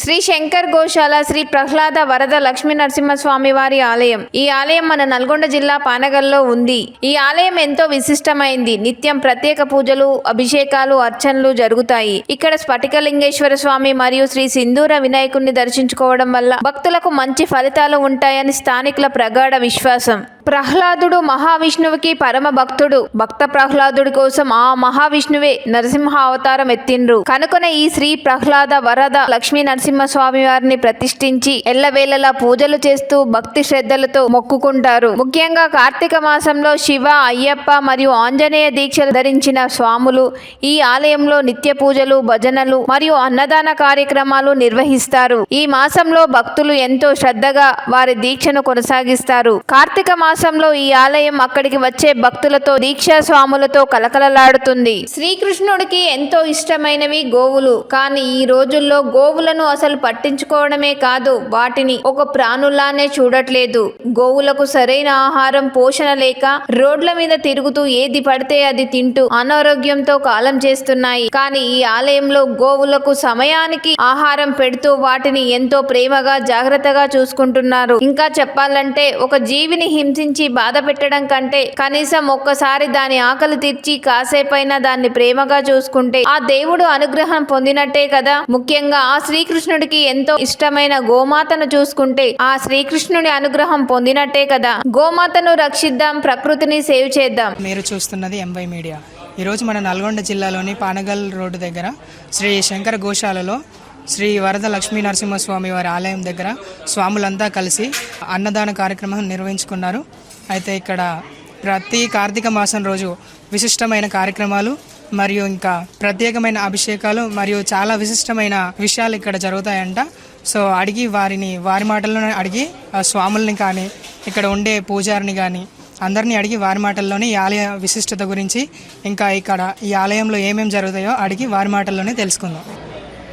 శ్రీ శంకర్ గోశాల శ్రీ ప్రహ్లాద వరద లక్ష్మీ నరసింహస్వామి వారి ఆలయం. ఈ ఆలయం మన నల్గొండ జిల్లా పానగల్లో ఉంది. ఈ ఆలయం ఎంతో విశిష్టమైంది. నిత్యం ప్రత్యేక పూజలు అభిషేకాలు అర్చనలు జరుగుతాయి. ఇక్కడ స్ఫటికలింగేశ్వర స్వామి మరియు శ్రీ సింధూర వినాయకుడిని దర్శించుకోవడం వల్ల భక్తులకు మంచి ఫలితాలు ఉంటాయని స్థానికుల ప్రగాఢ విశ్వాసం. ప్రహ్లాదుడు మహావిష్ణువుకి పరమ భక్తుడు. భక్త ప్రహ్లాదుడి కోసం ఆ మహావిష్ణువే నరసింహ అవతారం ఎత్తిండ్రు. కనుకొన ఈ శ్రీ ప్రహ్లాద వరద లక్ష్మీ నరసింహస్వామి వారిని ప్రతిష్ఠించి ఎల్లవేళలా పూజలు చేస్తూ భక్తి శ్రద్ధలతో మొక్కుకుంటారు. ముఖ్యంగా కార్తీక మాసంలో శివ అయ్యప్ప మరియు ఆంజనేయ దీక్షలు ధరించిన స్వాములు ఈ ఆలయంలో నిత్య పూజలు భజనలు మరియు అన్నదాన కార్యక్రమాలు నిర్వహిస్తారు. ఈ మాసంలో భక్తులు ఎంతో శ్రద్ధగా వారి దీక్షను కొనసాగిస్తారు. కార్తీక మాసంలో ఈ ఆలయం అక్కడికి వచ్చే భక్తులతో దీక్షా స్వాములతో కలకలలాడుతుంది. శ్రీకృష్ణుడికి ఎంతో ఇష్టమైనవి గోవులు. కానీ ఈ రోజుల్లో గోవులను అసలు పట్టించుకోవడమే కాదు వాటిని ఒక ప్రాణుల్లానే చూడట్లేదు. గోవులకు సరైన ఆహారం పోషణ లేక రోడ్ల మీద తిరుగుతూ ఏది పడితే అది తింటూ అనారోగ్యంతో కాలం చేస్తున్నాయి. కానీ ఈ ఆలయంలో గోవులకు సమయానికి ఆహారం పెడుతూ వాటిని ఎంతో ప్రేమగా జాగ్రత్తగా చూసుకుంటున్నారు. ఇంకా చెప్పాలంటే ఒక జీవిని హింసించి బాధ పెట్టడం కంటే కనీసం ఒక్కసారి దాని ఆకలి తీర్చి కాసేపైనా దాన్ని ప్రేమగా చూసుకుంటే ఆ దేవుడు అనుగ్రహం పొందినట్టే కదా. ముఖ్యంగా ఆ శ్రీకృష్ణుడికి ఎంతో ఇష్టమైన గోమాతను చూసుకుంటే ఆ శ్రీకృష్ణుడి అనుగ్రహం పొందినట్టే కదా. గోమాతను రక్షిద్దాం ప్రకృతిని సేవ్ చేద్దాం. మీరు చూస్తున్నది ఎంవై మీడియా ఈరోజు మన నల్గొండ జిల్లాలోని పానగల్ రోడ్డు దగ్గర శ్రీ శంకర గోశాలలో శ్రీ వరద లక్ష్మీ నరసింహస్వామి వారి ఆలయం దగ్గర స్వాములంతా కలిసి అన్నదాన కార్యక్రమం నిర్వహించుకున్నారు. అయితే ఇక్కడ ప్రతి కార్తీక మాసం రోజు విశిష్టమైన కార్యక్రమాలు మరియు ఇంకా ప్రత్యేకమైన అభిషేకాలు మరియు చాలా విశిష్టమైన విషయాలు ఇక్కడ జరుగుతాయంట. సో అడిగి వారిని వారి మాటల్లోనే అడిగి ఆ స్వాముల్ని కానీ ఇక్కడ ఉండే పూజారిని కానీ అందరినీ అడిగి వారి మాటల్లోనే ఈ ఆలయ విశిష్టత గురించి ఇంకా ఇక్కడ ఈ ఆలయంలో ఏమేమి జరుగుతాయో అడిగి వారి మాటల్లోనే తెలుసుకుందాం.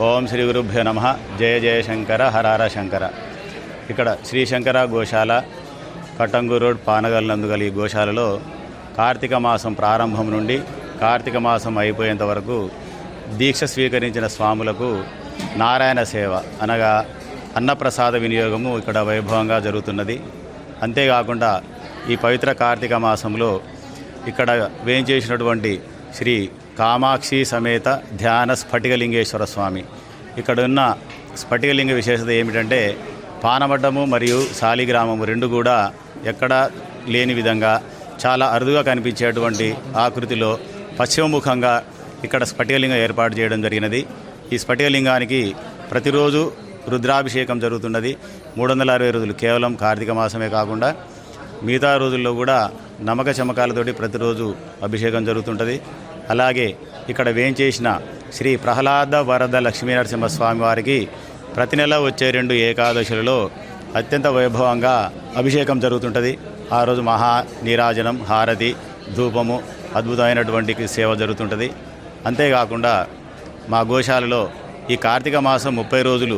ఓం శ్రీ గురుభ్యో నమ. జయ జయశంకర హరార శంకర. ఇక్కడ శ్రీ శంకర గోశాల కట్టంగు రోడ్ పానగల్ నందుగల ఈ గోశాలలో కార్తీక మాసం ప్రారంభం నుండి కార్తీక మాసం అయిపోయేంత వరకు దీక్ష స్వీకరించిన స్వాములకు నారాయణ సేవ అనగా అన్నప్రసాద వినియోగము ఇక్కడ వైభవంగా జరుగుతున్నది. అంతేకాకుండా ఈ పవిత్ర కార్తీక మాసంలో ఇక్కడ వేంచేసినటువంటి శ్రీ కామాక్షి సమేత ధ్యాన స్ఫటికలింగేశ్వర స్వామి. ఇక్కడ ఉన్న స్ఫటికలింగ విశేషత ఏమిటంటే పానమడ్డము మరియు శాలిగ్రామము రెండు కూడా ఎక్కడా లేని విధంగా చాలా అరుదుగా కనిపించేటువంటి ఆకృతిలో పశ్చిమముఖంగా ఇక్కడ స్ఫటికలింగం ఏర్పాటు చేయడం జరిగినది. ఈ స్ఫటికలింగానికి ప్రతిరోజు రుద్రాభిషేకం జరుగుతున్నది. మూడు వందల అరవై రోజులు కేవలం కార్తీక మాసమే కాకుండా మిగతా రోజుల్లో కూడా నమ్మక చమకాలతోటి ప్రతిరోజు అభిషేకం జరుగుతుంటుంది. అలాగే ఇక్కడ వేంచేసిన శ్రీ ప్రహ్లాద వరద లక్ష్మీనరసింహస్వామి వారికి ప్రతి నెల వచ్చే రెండు ఏకాదశులలో అత్యంత వైభవంగా అభిషేకం జరుగుతుంటుంది. ఆ రోజు మహా నీరాజనం హారతి ధూపము అద్భుతమైనటువంటి సేవ జరుగుతుంటుంది. అంతేకాకుండా మా గోశాలలో ఈ కార్తీక మాసం ముప్పై రోజులు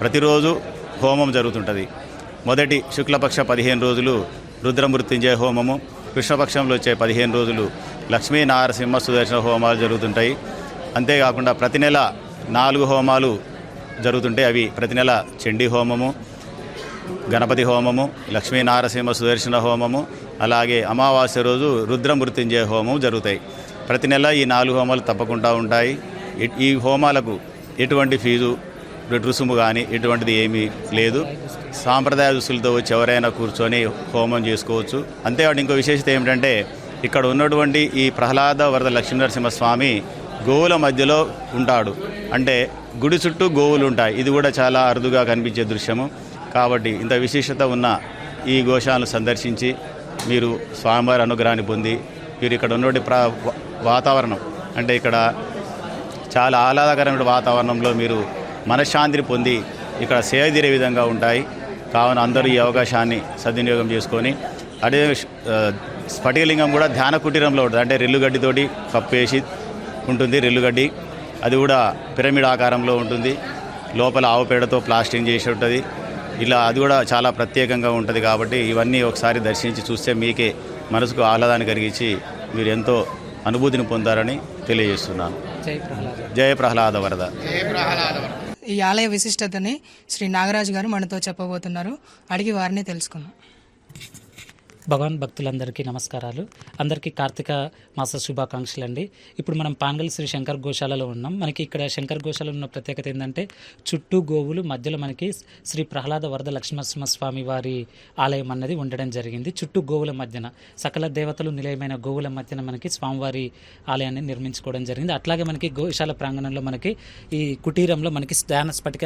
ప్రతిరోజు హోమం జరుగుతుంటుంది. మొదటి శుక్లపక్ష పదిహేను రోజులు రుద్రమృత్యుంజయ హోమము కృష్ణపక్షంలో వచ్చే పదిహేను రోజులు లక్ష్మీ నారసింహ సుదర్శన హోమాలు జరుగుతుంటాయి. అంతేకాకుండా ప్రతి నెల నాలుగు హోమాలు జరుగుతుంటాయి. అవి ప్రతి నెల చండీ హోమము గణపతి హోమము లక్ష్మీ నారసింహ సుదర్శన హోమము అలాగే అమావాస్య రోజు రుద్రమృత్యుంజయ హోమం జరుగుతాయి. ప్రతి నెల ఈ నాలుగు హోమాలు తప్పకుండా ఉంటాయి. ఈ హోమాలకు ఎటువంటి ఫీజు రుసుము కానీ ఎటువంటిది ఏమీ లేదు. సాంప్రదాయ దుస్తులతో వచ్చి ఎవరైనా కూర్చొని హోమం చేసుకోవచ్చు. అంతేకాదు ఇంకో విశేషత ఏమిటంటే ఇక్కడ ఉన్నటువంటి ఈ ప్రహ్లాద వరద లక్ష్మీనరసింహస్వామి గోవుల మధ్యలో ఉంటాడు. అంటే గుడి చుట్టూ గోవులు ఉంటాయి. ఇది కూడా చాలా అరుదుగా కనిపించే దృశ్యము. కాబట్టి ఇంత విశేషత ఉన్న ఈ గోశాలను సందర్శించి మీరు స్వామివారి అనుగ్రహాన్ని పొంది మీరు ఇక్కడ ఉన్నటువంటి ప్ర వాతావరణం అంటే ఇక్కడ చాలా ఆహ్లాదకరమైన వాతావరణంలో మీరు మనశ్శాంతిని పొంది ఇక్కడ సేవ తీరే విధంగా ఉంటాయి. కావున అందరూ ఈ అవకాశాన్ని సద్వినియోగం చేసుకొని అదే స్ఫటికలింగం కూడా ధ్యాన కుటీరంలో ఉంటుంది. అంటే రెల్లుగడ్డితోటి కప్పేసి ఉంటుంది రెల్లుగడ్డి. అది కూడా పిరమిడ్ ఆకారంలో ఉంటుంది. లోపల ఆవు పేడతో ప్లాస్టింగ్ చేసి ఉంటుంది. ఇలా అది కూడా చాలా ప్రత్యేకంగా ఉంటుంది కాబట్టి ఇవన్నీ ఒకసారి దర్శించి చూస్తే మీకే మనసుకు ఆహ్లాదాన్ని కలిగించి మీరు ఎంతో అనుభూతిని పొందారని తెలియజేస్తున్నాను. జై ప్రహ్లాద. జయ ప్రహ్లాద వరద. ఈ ఆలయ విశిష్టతని శ్రీ నాగరాజు గారు మనతో చెప్పబోతున్నారు. అడిగి వారిని తెలుసుకుందాం. భగవాన్ భక్తులందరికీ నమస్కారాలు. అందరికీ కార్తీక మాస శుభాకాంక్షలు అండి ఇప్పుడు మనం పాంగల్ శ్రీ శంకర్ గోశాలలో ఉన్నాం. మనకి ఇక్కడ శంకర్ గోశాల ఉన్న ప్రత్యేకత ఏంటంటే చుట్టూ గోవులు మధ్యలో మనకి శ్రీ ప్రహ్లాద వరద లక్ష్మణ స్వామి వారి ఆలయం అన్నది ఉండడం జరిగింది. చుట్టూ గోవుల మధ్యన సకల దేవతలు నిలయమైన గోవుల మధ్యన మనకి స్వామివారి ఆలయాన్ని నిర్మించుకోవడం జరిగింది. అట్లాగే మనకి గోశాల ప్రాంగణంలో మనకి ఈ కుటీరంలో మనకి ధ్యాన స్ఫటిక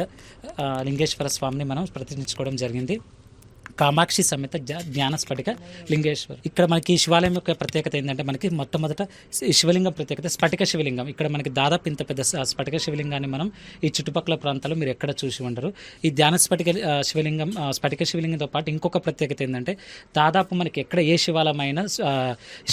లింగేశ్వర స్వామిని మనం ప్రతిష్ఠించుకోవడం జరిగింది. కామాక్షి సమేత జ్ఞానస్ఫటిక జ్ఞాన స్ఫటిక లింగేశ్వర్. ఇక్కడ మనకి ఈ శివాలయం యొక్క ప్రత్యేకత ఏంటంటే మనకి మొట్టమొదట ఈ శివలింగం ప్రత్యేకత స్ఫటిక శివలింగం. ఇక్కడ మనకి దాదాపు ఇంత పెద్ద స్ఫటిక శివలింగాన్ని మనం ఈ చుట్టుపక్కల ప్రాంతాల్లో మీరు ఎక్కడ చూసి ఉండరు. ఈ ధ్యాన స్ఫటిక శివలింగం స్ఫటిక శివలింగంతో పాటు ఇంకొక ప్రత్యేకత ఏంటంటే దాదాపు మనకి ఎక్కడ ఏ శివాలయం అయినా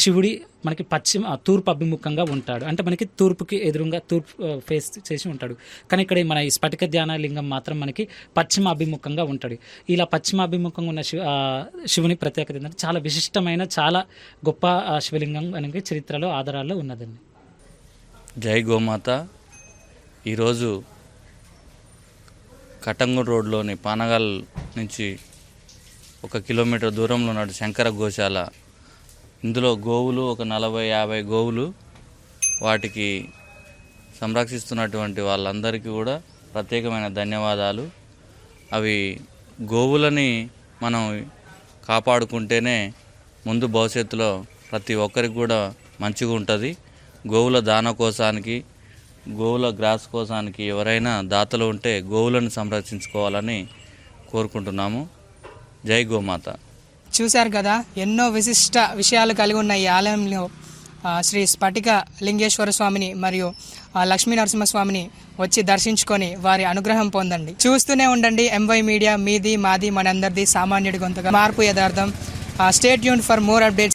శివుడి మనకి పశ్చిమ తూర్పు అభిముఖంగా ఉంటాడు. అంటే మనకి తూర్పుకి ఎదురుగా తూర్పు ఫేస్ చేసి ఉంటాడు. కానీ ఇక్కడ మన ఈ స్ఫటిక ధ్యాన లింగం మాత్రం మనకి పశ్చిమ అభిముఖంగా ఉంటాడు. ఇలా పశ్చిమ అభిముఖంగా ఉన్న శివ శివుని ప్రత్యేకత ఏంటంటే చాలా విశిష్టమైన చాలా గొప్ప శివలింగం అనేది చరిత్రలో ఆధారాల్లో ఉన్నదండి. జై గోమాత. ఈరోజు కటంగూరు రోడ్లోని పానగల్ నుంచి ఒక కిలోమీటర్ దూరంలో ఉన్నాడు శంకర గోశాల ఇందులో గోవులు ఒక నలభై యాభై గోవులు వాటికి సంరక్షిస్తున్నటువంటి వాళ్ళందరికీ కూడా ప్రత్యేకమైన ధన్యవాదాలు. అవి గోవులని మనం కాపాడుకుంటేనే ముందు భవిష్యత్తులో ప్రతి ఒక్కరికి కూడా మంచిగా ఉంటుంది. గోవుల దాన కోసానికి గోవుల గ్రాస్ కోసానికి ఎవరైనా దాతలు ఉంటే గోవులను సంరక్షించుకోవాలని కోరుకుంటున్నాము. జై గోమాత. చూశారు కదా ఎన్నో విశిష్ట విషయాలు కలిగి ఉన్న ఈ ఆలయంలో శ్రీ స్ఫటిక లింగేశ్వర స్వామిని మరియు లక్ష్మీ నరసింహస్వామిని వచ్చి దర్శించుకొని వారి అనుగ్రహం పొందండి. చూస్తూనే ఉండండి ఎంవై మీడియా మీది మాది మనందరిది సామాన్యుడి గొంతుగా. మార్పు యథార్థం స్టేట్ యూన్ ఫర్ మోర్ అప్డేట్స్